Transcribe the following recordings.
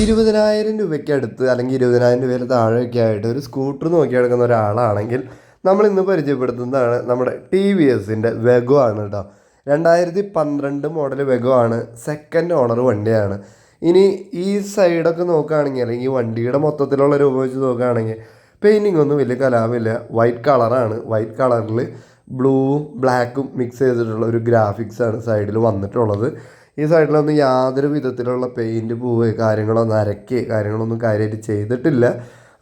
ഇരുപതിനായിരം രൂപയ്ക്ക് അടുത്ത് അല്ലെങ്കിൽ ഇരുപതിനായിരം രൂപയിൽ താഴെയൊക്കെ ആയിട്ട് ഒരു സ്കൂട്ടർ നോക്കി എടുക്കുന്ന ഒരാളാണെങ്കിൽ നമ്മൾ ഇന്ന് പരിചയപ്പെടുത്തുന്നതാണ് നമ്മുടെ ടി വി എസിന്റെ വെഗോ ആണ് കേട്ടോ. രണ്ടായിരത്തി പന്ത്രണ്ട് മോഡൽ വെഗോ ആണ്. സെക്കൻഡ് ഓണർ വണ്ടിയാണ്. ഇനി ഈ സൈഡൊക്കെ നോക്കുകയാണെങ്കിൽ അല്ലെങ്കിൽ വണ്ടിയുടെ മൊത്തത്തിലുള്ള രൂപം വെച്ച് നോക്കുകയാണെങ്കിൽ പെയിന്റിംഗ് ഒന്നും വലിയ കലാമില്ല. വൈറ്റ് കളറാണ് വൈറ്റ് കളറിൽ ബ്ലൂവും ബ്ലാക്കും മിക്സ് ചെയ്തിട്ടുള്ള ഒരു ഗ്രാഫിക്സാണ് സൈഡിൽ വന്നിട്ടുള്ളത്. ഈ സൈഡിലൊന്നും യാതൊരു വിധത്തിലുള്ള പെയിന്റ് പൂവ് കാര്യങ്ങളോ നരയ്ക്ക് കാര്യങ്ങളൊന്നും കാര്യമായിട്ട് ചെയ്തിട്ടില്ല.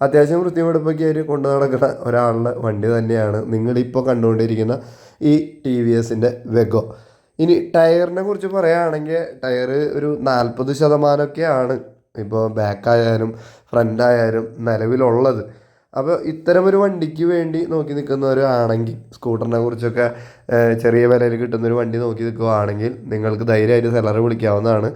അത്യാവശ്യം വൃത്തിമെടുപ്പൊക്കെ ആയിട്ട് കൊണ്ടു നടക്കുന്ന ഒരാളുടെ വണ്ടി തന്നെയാണ് നിങ്ങളിപ്പോൾ കണ്ടുകൊണ്ടിരിക്കുന്ന ഈ ടി വി എസിന്റെ വെഗോ ഇനി ടയറിനെ കുറിച്ച് പറയുകയാണെങ്കിൽ ടയർ ഒരു നാൽപ്പത് ശതമാനമൊക്കെയാണ് ഇപ്പോൾ ബാക്കായാലും ഫ്രണ്ടായാലും നിലവിലുള്ളത്. അപ്പോൾ ഇത്തരം ഒരു വണ്ടിക്ക് വേണ്ടി നോക്കി നിൽക്കുന്നവരാണെങ്കിൽ സ്കൂട്ടറിനെ കുറിച്ചൊക്കെ ചെറിയ വിലയിൽ കിട്ടുന്ന ഒരു വണ്ടി നോക്കി നിൽക്കുകയാണെങ്കിൽ നിങ്ങൾക്ക് ധൈര്യമായിട്ട് സെലറി വിളിക്കാവുന്നതാണ്.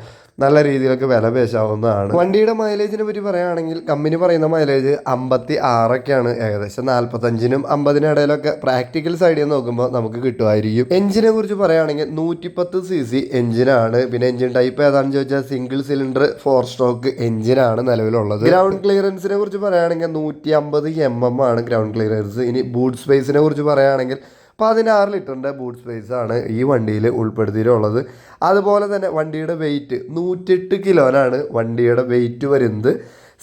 നല്ല രീതിയിലൊക്കെ വില പേശാവുന്നതാണ്. വണ്ടിയുടെ മൈലേജിനെ പറ്റി പറയുകയാണെങ്കിൽ കമ്പനി പറയുന്ന മൈലേജ് അമ്പത്തി ആറൊക്കെയാണ് ഏകദേശം നാൽപ്പത്തഞ്ചിനും അമ്പതിനും ഇടയിലൊക്കെ പ്രാക്ടിക്കൽ സൈഡിൽ നോക്കുമ്പോൾ നമുക്ക് കിട്ടുമായിരിക്കും. എഞ്ചിനെ കുറിച്ച് പറയുകയാണെങ്കിൽ നൂറ്റിപ്പത്ത് സി സി എഞ്ചിനാണ് പിന്നെ എഞ്ചിൻ ടൈപ്പ് ഏതാണെന്ന് ചോദിച്ചാൽ സിംഗിൾ സിലിണ്ടർ ഫോർ സ്ട്രോക്ക് എഞ്ചിനാണ് നിലവിലുള്ളത്. ഗ്രൗണ്ട് ക്ലിയറൻസിനെ കുറിച്ച് പറയുകയാണെങ്കിൽ നൂറ്റി അമ്പത് എം എം ആണ് ഗ്രൗണ്ട് ക്ലിയറൻസ് ഇനി ബൂട്ട് സ്പേസിനെ കുറിച്ച് പറയുകയാണെങ്കിൽ പതിനാറ് ലിറ്ററിന്റെ ബൂട്ട് സ്പേസ് ആണ് ഈ വണ്ടിയിൽ ഉൾപ്പെടുത്തിയിട്ടുള്ളത്. അതുപോലെ തന്നെ വണ്ടിയുടെ വെയിറ്റ് നൂറ്റെട്ട് കിലോനാണ് വണ്ടിയുടെ വെയിറ്റ് വരുന്നത്.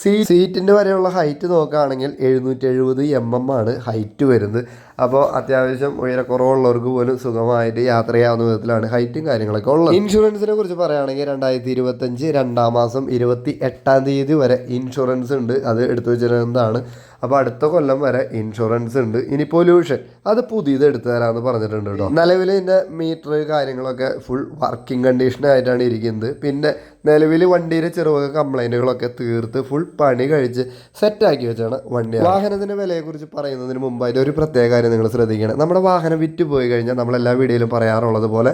സീ സീറ്റിന്റെ വരെയുള്ള ഹൈറ്റ് നോക്കുകയാണെങ്കിൽ എഴുന്നൂറ്റി എഴുപത് എം എം ആണ് ഹൈറ്റ് വരുന്നത്. അപ്പോൾ അത്യാവശ്യം ഉയരക്കുറവുള്ളവർക്ക് പോലും സുഖമായിട്ട് യാത്ര ചെയ്യാവുന്ന വിധത്തിലാണ് ഹൈറ്റും കാര്യങ്ങളൊക്കെ ഉള്ളത്. ഇൻഷുറൻസിനെ കുറിച്ച് പറയുകയാണെങ്കിൽ രണ്ടായിരത്തി ഇരുപത്തഞ്ച് രണ്ടാം മാസം ഇരുപത്തി എട്ടാം തീയതി വരെ ഇൻഷുറൻസ് ഉണ്ട്. അത് എടുത്തു വെച്ചിരുന്നതാണ്. അപ്പോൾ അടുത്ത കൊല്ലം വരെ ഇൻഷുറൻസ് ഉണ്ട്. ഇനി പൊല്യൂഷൻ. അത് പുതിയത് എടുത്തു തരാമെന്ന് പറഞ്ഞിട്ടുണ്ട് കേട്ടോ. നിലവിൽ ഇതിന്റെ മീറ്റർ കാര്യങ്ങളൊക്കെ ഫുൾ വർക്കിംഗ് കണ്ടീഷനായിട്ടാണ് ഇരിക്കുന്നത്. പിന്നെ നിലവിൽ വണ്ടിയിലെ ചെറുവക കംപ്ലൈന്റുകളൊക്കെ തീർത്ത് ഫുൾ പണി കഴിച്ച് സെറ്റാക്കി വെച്ചാണ് വണ്ടി വാഹനത്തിന്റെ വിലയെക്കുറിച്ച് പറയുന്നതിന് മുമ്പായിട്ട് ഒരു പ്രത്യേക കാര്യം നിങ്ങൾ ശ്രദ്ധിക്കണം. നമ്മുടെ വാഹനം വിറ്റ് പോയി കഴിഞ്ഞാൽ നമ്മൾ എല്ലാ വീഡിയോയിലും പറയാറുള്ളത് പോലെ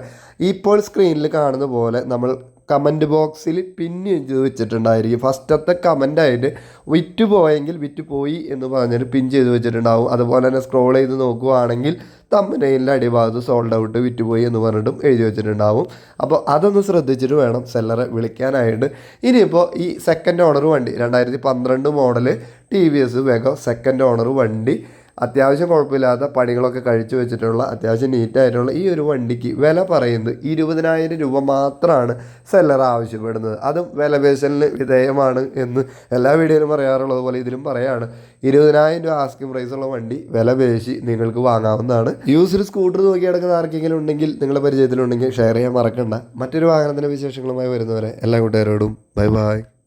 ഇപ്പോൾ സ്ക്രീനിൽ കാണുന്ന പോലെ നമ്മൾ കമന്റ് ബോക്സിൽ പിന്ന് ചെയ്ത് വെച്ചിട്ടുണ്ടായിരിക്കും. ഫസ്റ്റത്തെ കമന്റായിട്ട് വിറ്റ് പോയെങ്കിൽ വിറ്റ് പോയി എന്ന് പറഞ്ഞിട്ട് പിൻ ചെയ്ത് വെച്ചിട്ടുണ്ടാവും. അതുപോലെ തന്നെ സ്ക്രോൾ ചെയ്ത് നോക്കുവാണെങ്കിൽ തമ്മനയിലെ അടിഭാഗത്ത് സോൾഡ് ഔട്ട് വിറ്റ് പോയി എന്ന് പറഞ്ഞിട്ടും എഴുതി വെച്ചിട്ടുണ്ടാവും. അപ്പോൾ അതൊന്ന് ശ്രദ്ധിച്ചിട്ട് വേണം സെല്ലറെ വിളിക്കാനായിട്ട്. ഇനിയിപ്പോൾ ഈ സെക്കൻഡ് ഓണർ വണ്ടി രണ്ടായിരത്തി പന്ത്രണ്ട് മോഡൽ ടി വി എസ് വേഗം സെക്കൻഡ് ഓണർ വണ്ടി അത്യാവശ്യം കുഴപ്പമില്ലാത്ത പണികളൊക്കെ കഴിച്ചു വെച്ചിട്ടുള്ള അത്യാവശ്യം നീറ്റായിട്ടുള്ള ഈ ഒരു വണ്ടിക്ക് വില പറയുന്നത് ഇരുപതിനായിരം രൂപ മാത്രമാണ് സെല്ലർ ആവശ്യപ്പെടുന്നത്. അതും വില പേശലിന് വിധേയമാണ് എന്ന് എല്ലാ വീഡിയോയിലും പറയാറുള്ളത് പോലെ ഇതിലും പറയാണ്. ഇരുപതിനായിരം രൂപ ആസ്കിംഗ് പ്രൈസ് ഉള്ള വണ്ടി വില പേശി നിങ്ങൾക്ക് വാങ്ങാവുന്നതാണ്. യൂസ്ഡ് സ്കൂട്ടർ നോക്കി കിടക്കുന്ന ആർക്കെങ്കിലും ഉണ്ടെങ്കിൽ നിങ്ങളുടെ പരിചയത്തിലുണ്ടെങ്കിൽ ഷെയർ ചെയ്യാൻ മറക്കണ്ട. മറ്റൊരു വാഹനത്തിന്റെ വിശേഷങ്ങളുമായി വരുന്നവരെ എല്ലാ കൂട്ടുകാരോടും ബൈ ബൈ